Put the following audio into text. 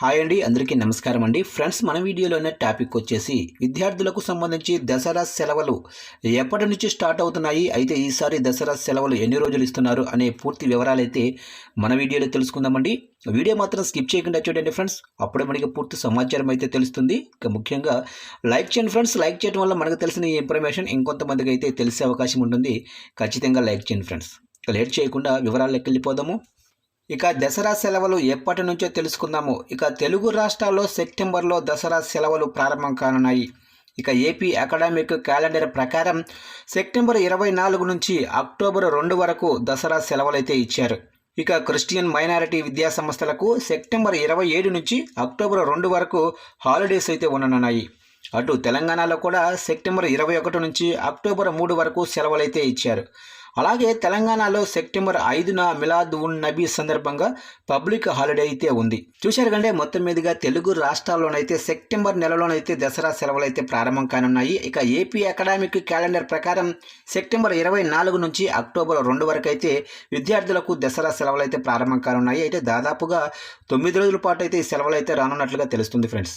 Hi అండి అందరికీ నమస్కారం అండి. ఫ్రెండ్స్ మన వీడియోలోనే టాపిక్ వచ్చేసి విద్యార్థులకు సంబంధించి దసరా సెలవులు ఎప్పటి నుంచి స్టార్ట్ అవుతున్నాయి? అయితే ఈసారి దసరా సెలవులు ఎన్ని రోజులు ఇస్తున్నారు అనే పూర్తి వివరాలు అయితే మన వీడియోలో తెలుసుకుందామండి వీడియో మాత్రం స్కిప్ చేయకుండా చూడండి ఫ్రెండ్స్. అప్పుడే మనకి పూర్తి సమాచారం అయితే తెలుస్తుంది. ఇక ముఖ్యంగా లైక్ చేయండి ఫ్రెండ్స్. లైక్ చేయడం వల్ల మనకు తెలిసిన ఈ ఇన్ఫర్మేషన్ ఇంకొంతమందికి అయితే తెలిసే అవకాశం ఉంటుంది. ఖచ్చితంగా లైక్ చేయండి ఫ్రెండ్స్. లేట్ చేయకుండా వివరాల్లోకి వెళ్ళిపోదాము. ఇక దసరా సెలవులు ఎప్పటి నుంచో తెలుసుకుందాము. ఇక తెలుగు రాష్ట్రాల్లో సెప్టెంబర్లో దసరా సెలవులు ప్రారంభం కానున్నాయి. ఇక ఏపీ అకాడమిక్ క్యాలెండర్ ప్రకారం సెప్టెంబర్ ఇరవై నాలుగు నుంచి అక్టోబర్ రెండు వరకు దసరా సెలవులైతే ఇచ్చారు. ఇక క్రిస్టియన్ మైనారిటీ విద్యా సంస్థలకు సెప్టెంబర్ ఇరవై ఏడు నుంచి అక్టోబర్ రెండు వరకు హాలిడేస్ అయితే ఉండనున్నాయి. అటు తెలంగాణలో కూడా సెప్టెంబర్ ఇరవై ఒకటి నుంచి అక్టోబర్ మూడు వరకు సెలవులైతే ఇచ్చారు. అలాగే తెలంగాణలో సెప్టెంబర్ ఐదున మిలాద్ ఉన్ నబీ సందర్భంగా పబ్లిక్ హాలిడే అయితే ఉంది. చూశారు కంటే మొత్తం మీదుగా తెలుగు రాష్ట్రాల్లోనైతే సెప్టెంబర్ నెలలోనైతే దసరా సెలవులు అయితే ప్రారంభం కానున్నాయి. ఇక ఏపీ అకాడమిక్ క్యాలెండర్ ప్రకారం సెప్టెంబర్ ఇరవై నాలుగు నుంచి అక్టోబర్ రెండు వరకు అయితే విద్యార్థులకు దసరా సెలవులు అయితే ప్రారంభం కానున్నాయి. అయితే దాదాపుగా తొమ్మిది రోజుల పాటు అయితే ఈ సెలవులు అయితే రానున్నట్లుగా తెలుస్తుంది ఫ్రెండ్స్.